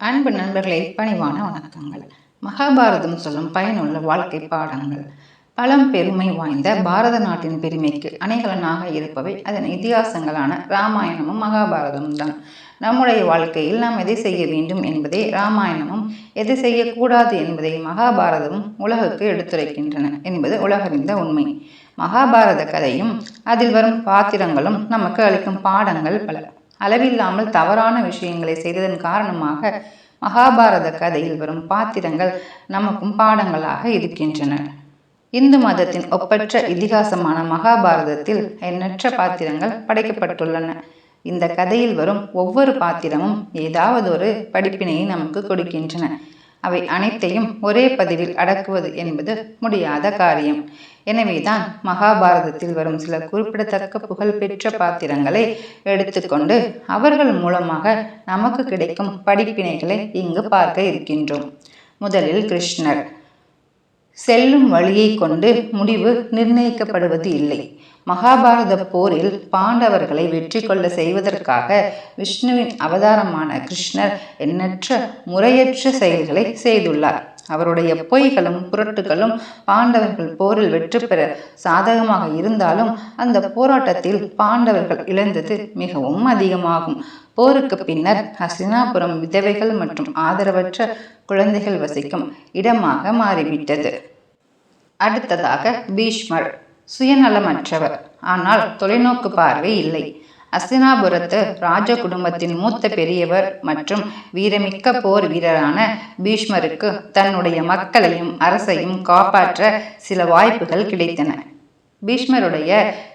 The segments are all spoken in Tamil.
அன்பு நண்பர்களை பணிவான வணக்கங்கள். மகாபாரதம் சொல்லும் பயனுள்ள வாழ்க்கை பாடங்கள். பழம் பெருமை வாய்ந்த பாரத நாட்டின் பெருமைக்கு அணைகலனாக இருப்பவை அதன் இதிகாசங்களான ராமாயணமும் மகாபாரதமும் தான். நம்முடைய வாழ்க்கையில் நாம் எதை செய்ய வேண்டும் என்பதை ராமாயணமும் எதை செய்யக்கூடாது என்பதை மகாபாரதமும் உலகுக்கு எடுத்துரைக்கின்றன என்பது உலகறிந்த உண்மை. மகாபாரத கதையும் அதில் வரும் பாத்திரங்களும் நமக்கு அளிக்கும் பாடங்கள் பல. அளவில்லாமல் தவறான விஷயங்களை செய்ததன் காரணமாக மகாபாரத கதையில் வரும் பாத்திரங்கள் நமக்கும் பாடங்களாக இருக்கின்றன. இந்து மதத்தின் ஒப்பற்ற இதிகாசமான மகாபாரதத்தில் எண்ணற்ற பாத்திரங்கள் படைக்கப்பட்டுள்ளன. இந்த கதையில் வரும் ஒவ்வொரு பாத்திரமும் ஏதாவது ஒரு படிப்பினையை நமக்கு கொடுக்கின்றன. அவை அனைத்தையும் ஒரே பதிவில் அடக்குவது என்பது முடியாத காரியம். எனவேதான் மகாபாரதத்தில் வரும் சில குறிப்பிடத்தக்க புகழ்பெற்ற பாத்திரங்களை எடுத்துக்கொண்டு அவர்கள் மூலமாக நமக்கு கிடைக்கும் படிப்பினைகளை இங்கு பார்க்க இருக்கின்றோம். முதலில் கிருஷ்ணர். செல்லும் வழியை கொண்டு முடிவு நிர்ணயிக்கப்படுவது இல்லை. மகாபாரத போரில் பாண்டவர்களை வெற்றி கொள்ள செய்வதற்காக விஷ்ணுவின் அவதாரமான கிருஷ்ணர் எண்ணற்ற முறையற்ற செயல்களை செய்துள்ளார். அவருடைய பொய்களும் புரட்டுகளும் பாண்டவர்கள் போரில் வெற்றி பெற சாதகமாக இருந்தாலும் அந்த போராட்டத்தில் பாண்டவர்கள் இழந்தது மிகவும் அதிகமாகும். போருக்கு பின்னர் ஹசினாபுரம் விதவைகள் மற்றும் ஆதரவற்ற குழந்தைகள் வசிக்கும் இடமாக மாறிவிட்டது. அடுத்ததாக பீஷ்மர். சுயநலமற்றவர். ஆனால் தொலைநோக்கு பார்வை இல்லை. அஸ்தினாபுரத்து ராஜ குடும்பத்தின் மூத்த பெரியவர் மற்றும் வீரமிக்க போர் வீரரான பீஷ்மருக்கு தன்னுடைய மக்களையும் அரசையும் காப்பாற்ற சில வாய்ப்புகள் கிடைத்தன. பீஷ்மருடைய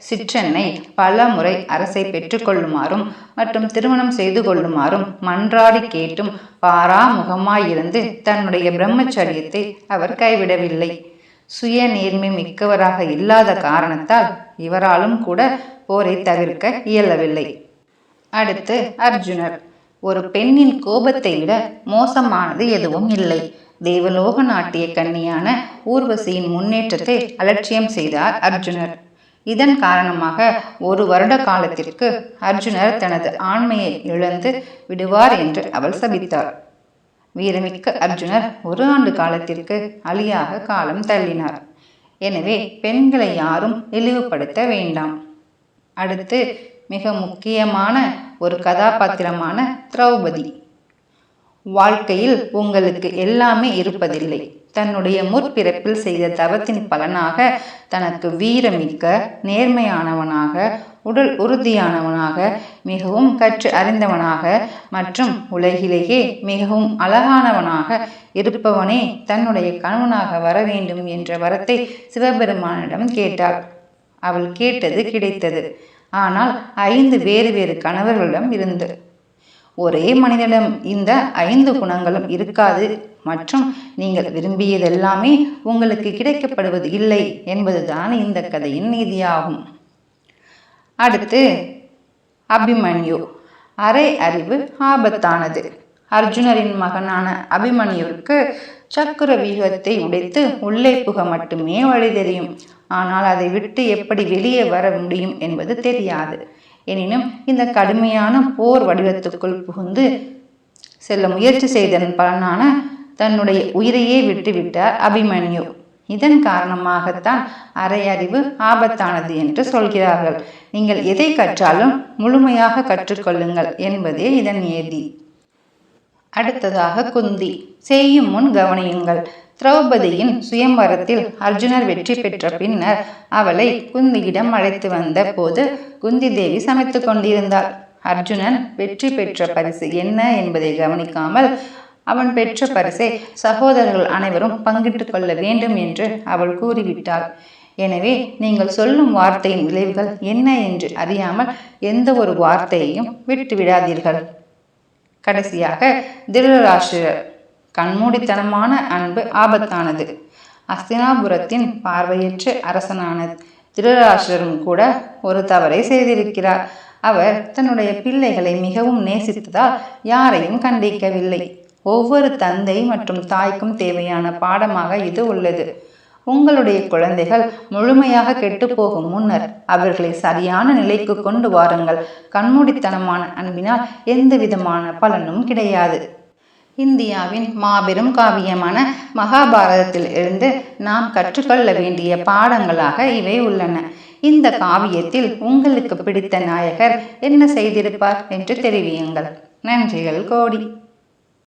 சிற்றென்னை பல முறை அரசை பெற்றுக்கொள்ளுமாறும் மற்றும் திருமணம் செய்து கொள்ளுமாறும் மன்றாடி கேட்டும் பாராமுகமாயிருந்து தன்னுடைய பிரம்மச்சரியத்தை அவர் கைவிடவில்லை. சுய நேர்மை மிக்கவராக இல்லாத காரணத்தால் இவராலும் கூட போரை தவிர்க்க இயலவில்லை. அடுத்து அர்ஜுனர். ஒரு பெண்ணின் கோபத்தை விட மோசமானது எதுவும் இல்லை. தேவலோக நாட்டிய கன்னியான ஊர்வசியின் முன்னேற்றத்தை அலட்சியம் செய்தார் அர்ஜுனர். இதன் காரணமாக ஒரு வருட காலத்திற்கு அர்ஜுனர் தனது ஆண்மையை இழந்து விடுவார் என்று அவள் சபித்தார் வீரமிக்க அர்ஜுனர் ஒரு ஆண்டு காலத்திற்கு அழியாக காலம் தள்ளினார். எனவே பெண்களை யாரும் இழிவுபடுத்த வேண்டாம். அடுத்து மிக முக்கியமான ஒரு கதாபாத்திரமான திரௌபதி. வாழ்க்கையில் உங்களுக்கு எல்லாமே இருப்பதில்லை. தன்னுடைய முற்பிறப்பில் செய்த தவத்தின் பலனாக தனக்கு வீரமிக்க நேர்மையானவனாக உடல் உறுதியானவனாக மிகவும் கற்று அறிந்தவனாக மற்றும் உலகிலேயே மிகவும் அழகானவனாக இருப்பவனே தன்னுடைய கணவனாக வர வேண்டும் என்ற வரத்தை சிவபெருமானிடம் கேட்டாள். அவள் கேட்டது கிடைத்தது. ஆனால் ஐந்து வேறு வேறு கணவர்களிடம் இருந்து ஒரே மனிதனிடம் இந்த ஐந்து குணங்களும் இருக்காது. மற்றும் நீங்கள் விரும்பியதெல்லாமே உங்களுக்கு கிடைக்கப்படுவது இல்லை என்பதுதான் இந்த கதையின் நீதியாகும். அடுத்து அபிமன்யு. அரை அறிவு ஆபத்தானது. அர்ஜுனரின் மகனான அபிமன்யுவிற்கு சக்கர வியூகத்தை உடைத்து உள்ளே புக மட்டுமே வழி தெரியும். ஆனால் அதை விட்டு எப்படி வெளியே வர முடியும் என்பது தெரியாது. எனினும் இந்த கடுமையான போர் வடிவத்துக்குள் புகுந்து செல்ல முயற்சி செய்ததன் பலனான தன்னுடைய உயிரையே விட்டுவிட்டார் அபிமன்யு. இதன் காரணமாகத்தான் அறையறிவு ஆபத்தானது என்று சொல்கிறார்கள். நீங்கள் எதை கற்றாலும் முழுமையாக கற்றுக்கொள்ளுங்கள் என்பதே இதன் ஏதி. அடுத்ததாக குந்தி. செய்யும் முன் கவனியுங்கள். திரௌபதியின் சுயம்பரத்தில் அர்ஜுனர் வெற்றி பெற்ற பின்னர் அவளை குந்தியிடம் அழைத்து வந்த போது குந்தி தேவி சமைத்து கொண்டிருந்தாள். அர்ஜுனன் வெற்றி பெற்ற பரிசு என்ன என்பதை கவனிக்காமல் அவன் பெற்ற பரிசை சகோதரர்கள் அனைவரும் பங்கிட்டுக் கொள்ள வேண்டும் என்று அவள் கூறிவிட்டாள். எனவே நீங்கள் சொல்லும் வார்த்தையின் விளைவுகள் என்ன என்று அறியாமல் எந்த ஒரு வார்த்தையையும் விட்டு விடாதீர்கள் கடைசியாக திருராஷ்டிரர் கண்மூடித்தனமான அன்பு ஆபத்தானது. அஸ்தினாபுரத்தின் பார்வையற்ற அரசனான திருராஷ்டிரரும் கூட ஒரு தவறை செய்திருக்கிறார். அவர் தன்னுடைய பிள்ளைகளை மிகவும் நேசித்ததால் யாரையும் கண்டிக்கவில்லை. ஒவ்வொரு தந்தை மற்றும் தாய்க்கும் தேவையான பாடமாக இது உள்ளது. உங்களுடைய குழந்தைகள் முழுமையாக கெட்டுப்போகும் முன்னர் அவர்களை சரியான நிலைக்கு கொண்டு வாருங்கள். கண்மூடித்தனமான அன்பினால் எந்த விதமான பலனும் கிடையாது. இந்தியாவின் மாபெரும் காவியமான மகாபாரதத்தில் இருந்து நாம் கற்றுக்கொள்ள வேண்டிய பாடங்களாக இவை உள்ளன. இந்த காவியத்தில் உங்களுக்கு பிடித்த நாயகர் என்ன செய்திருப்பார் என்று தெரிவியுங்கள். நன்றிகள் கோடி.